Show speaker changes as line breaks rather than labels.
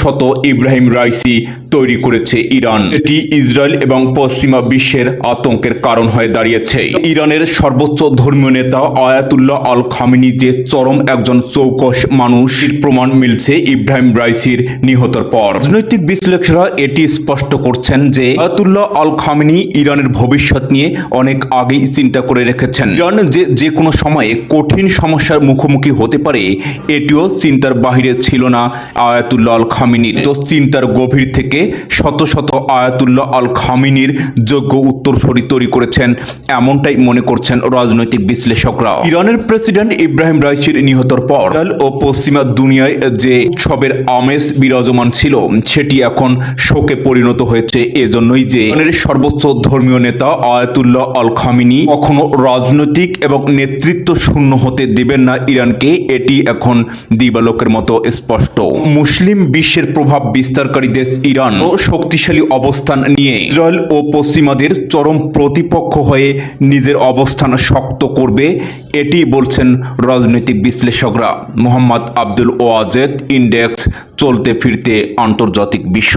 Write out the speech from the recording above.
শত Ebrahim Raisi তৈরি করেছে ইরান। এটি ইসরায়েল এবং পশ্চিমা বিশ্বের আতঙ্কের কারণ হয়ে দাঁড়িয়েছে। ইরানের সর্বোচ্চ ধর্মীয় নেতা আয়াতুল্লাহ আল খামিনি যে চরম একজন চৌকস মানুষ প্রমাণ মিলছে ইব্রাহিম রাইসির নিহতর পর। রাজনৈতিক বিশ্লেষকরা এটি স্পষ্ট করছেন যে আয়াতুল্লাহ আল খামিনি ইরানের ভবিষ্যৎ নিয়ে অনেক আগেই চিন্তা করে রেখেছেন। ইরান যে যে কোনো সময়ে কঠিন সমস্যার মুখোমুখি হতে পারে, এটিও চিন্তার বাহিরে ছিল না আয়াতুল্লাহ আল খামিনির তো চিন্তার গভীর থেকে শত শত আয়াতুল্লাহ আল খামিনির যোগ্য উত্তরসূরি তৈরি করেছেন। এমনটাই মনে করছেন রাজনৈতিক বিশ্লেষকরা। ইরানের প্রেসিডেন্ট ইব্রাহিম রাইসির নিহতর পর ও পশ্চিমা দুনিয়ায় যে উৎসবের আমেজ বিরাজমান ছিল, সেটি এখন শোকে পরিণত হয়েছে। এজন্যই যে ইরানের সর্বোচ্চ ধর্মীয় নেতা আয়াতুল্লাহ আল খামিনি কখনো রাজনৈতিক এবং নেতৃত্ব শূন্য হতে দেবেন না ইরানকে, এটি এখন দিবালোকের মতো স্পষ্ট। মুসলিম বিশ্বের প্রভাব বিস্তারকারী দেশ ইরান ও শক্তিশালী অবস্থান নিয়ে ইসরায়েল ও পশ্চিমাদের চরম প্রতিপক্ষ হয়ে নিজের অবস্থান শক্ত করবে, এটি বলছেন রাজনৈতিক বিশ্লেষকরা। মোহাম্মদ আব্দুল ওয়াজেদ ইন্ডেক্স, চলতে ফিরতে আন্তর্জাতিক বিশ্ব।